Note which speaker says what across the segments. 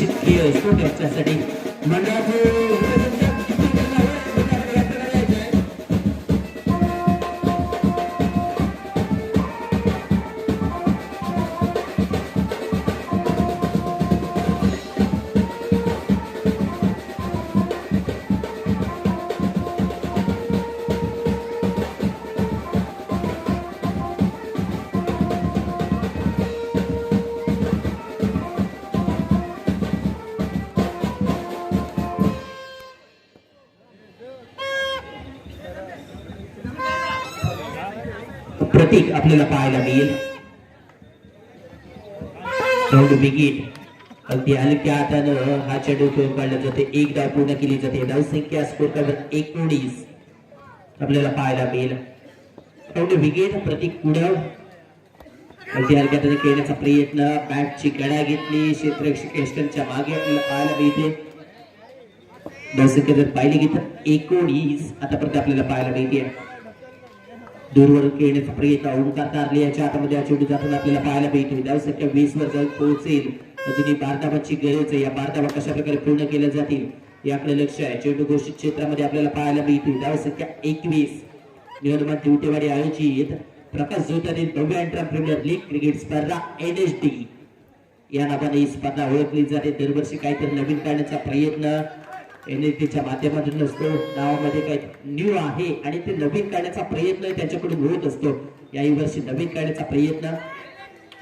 Speaker 1: अपेक्षित खेळ असतो त्याच्यासाठी प्रतीक आपल्याला पाहायला मिळेल. Round begin. अगदी हलक्या हातानं हा चेंडू खेळून काढला जाते एक डाव पूर्ण केली जाते. धावसंख्या स्कोर क्रमांक एकोणीस आपल्याला पाहायला मिळेल. राऊंड बिगिन प्रतीक पुढं. अगदी हलक्या हाताने खेळण्याचा प्रयत्न. बॅटची गडा घेतली. क्षेत्ररक्षक एस्टनच्या मागे आपल्याला पाहायला मिळते. धावसंख्या जर पाहिली घेतात तर एकोणीस आतापर्यंत आपल्याला पाहायला मिळते. दूरवर खेळण्याचा प्रयत्न ओंकार तारले याच्या हातामध्ये हा चेंडू जाताना आपल्याला पाहायला मिळतो धाव संख्या वीस वर जाऊन पोहोचेल. अजूनही बारदाबाची गरज आहे. या बारदाबा कशा प्रकारे पूर्ण केल्या जातील याकडे लक्ष आहे. चेंडू घोषित क्षेत्रामध्ये आपल्याला पाहायला मिळतो धाव संख्या एकवीस. निवडमान दिवटेवाडी आयोजित. प्रकाश जोताने नव्या अँट्रा प्रीमियर लीग क्रिकेट स्पर्धा एन एच डी या नावाने ही स्पर्धा ओळखली जाते. दरवर्षी काहीतरी नवीन करण्याचा प्रयत्न एन एच पीच्या माध्यमातून नसतो. गावामध्ये काही न्यू आहे आणि ते नवीन काढण्याचा प्रयत्न त्याच्याकडून होत असतो. याही वर्षी नवीन काढण्याचा प्रयत्न.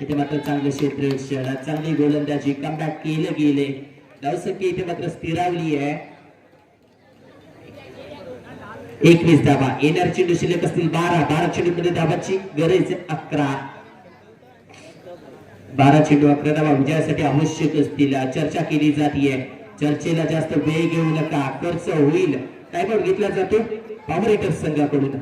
Speaker 1: इथे मात्र चांगले क्षेत्र शहरात चांगली गोलंदाजी. कमबॅक केलं गेले. धावसंख्या इथे मात्र स्थिरावली आहे. एकवीस धाबा येणार चेंडू शिल्लक असतील बारा. बारा चेंडू मध्ये धाबाची गरज आहे अकरा. बारा चेंडू अकरा धाबा विजयासाठी आवश्यक असतील. चर्चा केली जाते चर्चेला जास्त वेळ घेऊ नका. खर्च होईल. टाइमआउट घेतला जातो? ऑपरेटर संघाकडून.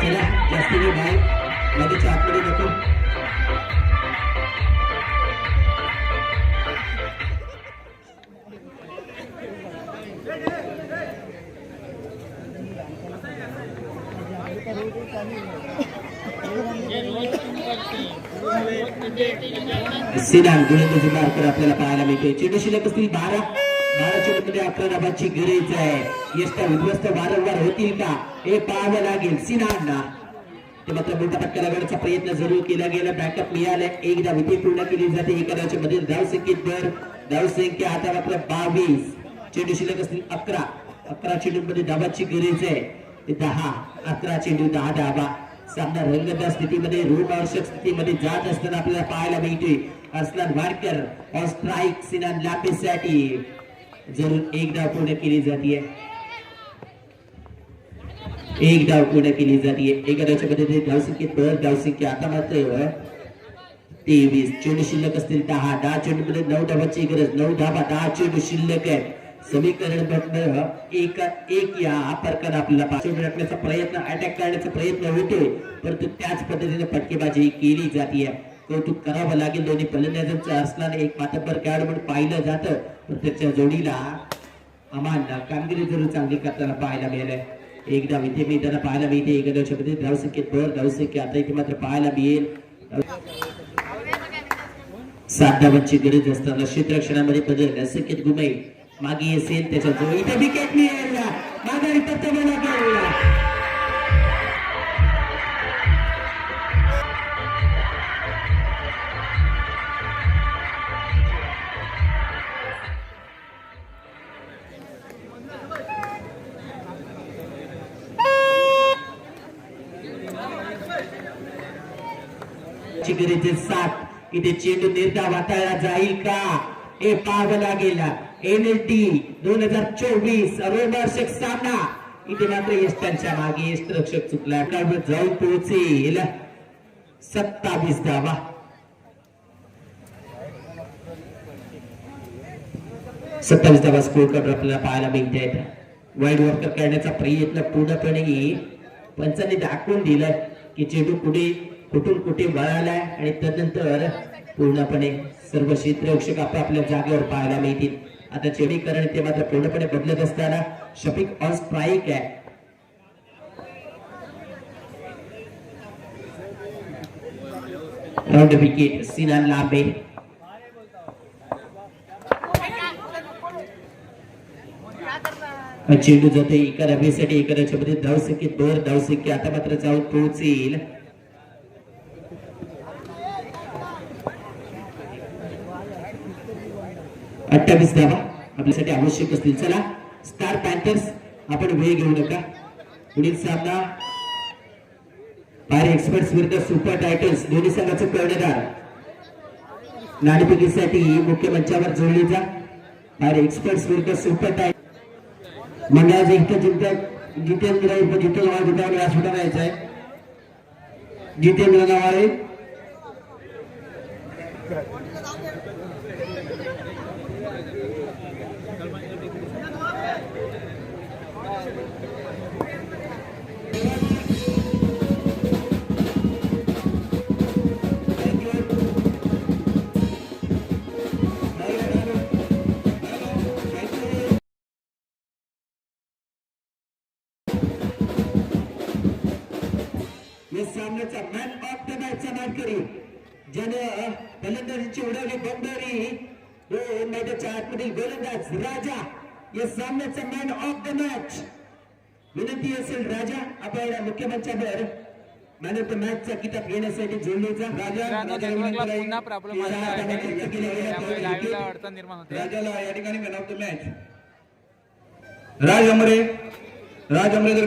Speaker 1: चला जास्त वेळ बाहेर. लगेच आतमध्ये नको सिदान गोलंदाजी मार्कर आपल्याला पाहायला मिळते. चेंडू शिल्लक असतील बारा बारा चेंडू मध्ये अकरा गरज आहे. यष्टा उद्ध्वस्त वारंवार होतील का? हे पाहावं लागेल. सिनानला ते मात्र मोठा फटका लागण्याचा प्रयत्न जरूर केला गेला. बॅकअप मिळाला. एकदा विधी पूर्ण केली जाते. एका धावच्या मध्ये धाव संख्येत दर. धाव संख्या आता मात्र बावीस. चेंडू शिल्लक असतील अकरा. अकरा चेंडूंमध्ये धाबाची गरज आहे. दहा अकरा चेंडू दहा धाबा सामना रंगतदार स्थितीमध्ये रोग आवश्यक स्थितीमध्ये जात असताना आपल्याला पाहायला मिळतोय। अस्लान वाडकर ऑन स्ट्राईक सिनान लापेसाठी ज़रूर एक धाव पूर्ण केली जाते एक धाव पूर्ण केली जाते एका धावच्या मध्ये धावसंख्येत भर धावसंख्या आता मात्र तेवीस. चेंडू शिल्लक असतील दहा. दहा चेंडू मध्ये नऊ धावाची गरज, नऊ धावा, दहा चेंडू शिल्लक आहे समीकरण बदल एक एक या फरकानं आपल्याला पाच चेंडू टाकण्याचा प्रयत्न अटॅक करण्याचा प्रयत्न होतोय परंतु त्याच पद्धतीने फटकेबाजी केली जाते कौतुक करावं लागेल. दोन्ही फलंदाजांचं असल्याने एक मातब्बर खेळाडू म्हणून पाहिलं जातं. पण त्याच्या जोडीला आम्हाला कामगिरी जरूर चांगली करताना पाहायला मिळालंय. एकदा इथे मी त्यांना पाहायला मिळते. एका दिवसामध्ये धावसंख्येत भर धावसंख्या आता इथे मात्र पाहायला मिळेल. सात धावांची गरज असताना क्षेत्ररक्षणामध्ये बदल. संख्येत गुमाई मागे असेल त्याच्याजवळ इथे विकेट मिळेल. माघारी परतावं लागेल ची सात. इथे चेंडू निर्धा वाटायला जाईल का? हे पाहावं लागेल एन एस डी दोन हजार चोवीस रोमहर्षक सामना. इथे मात्र यष्टांच्या मागे यष्टरक्षक चुकला. त्यामुळे जाऊन पोहोचेल. सत्तावीस धावा. सत्तावीस धावा स्कोर करत आपल्याला पाहायला मिळत. वाईड वॉर्कर करण्याचा प्रयत्न पूर्णपणे पंचांनी दाखवून दिलाय की चेंडू कुठे कुठून कुठे वळालाय आणि तदनंतर पूर्णपणे सर्व क्षेत्ररक्षक आपल्या जागेवर पाहायला मिळतील. आता चेडीकरण ते मात्र पूर्णपणे बदलत असताना शफिक ऑन स्ट्राईक आहे. Round wicket Sinan Lambe. चेंडू जाते एका रबेसाठी एका रच्यामध्ये धावसंख्येत भर धावसंख्या धाव आता मात्र जाऊन पोहोचेल. अठ्ठावीस धावा. आपल्यासाठी आवश्यक असतील. चला स्टार पॅन्थर्स आपण वेळ घेऊ नका. पुढील सामना. फायर एक्सपर्ट्स विरुद्ध सुपर टायटल्स दोन्ही संघाचे कर्णधार. नाणेफेकीसाठी मुख्य मंचावर जोडली जा. फायर एक्सपर्ट्स विरुद्ध सुपर टायटल मंडळाचे इथं जिंकत जितेंद्र जितेंद्र नाव जिंकल्यावर व्यासपीठावर यायचं आहे. जितेंद्र नाव सामन्याचा मॅन ऑफ द मॅचचा मानकरी ज्यानं फलंदाजीची उडवली बंबारी तो मैदानाच्या आतमधील गोलंदाज राजा या सामन्याचा मॅन ऑफ द मॅच विनंती असेल राजा आपण मुख्य मंचावर मॅन ऑफ द मॅचचा किताब घेण्यासाठी जोडले जा. राजा
Speaker 2: राजाला या ठिकाणी man of the match Raj Amare. Raj Amare जर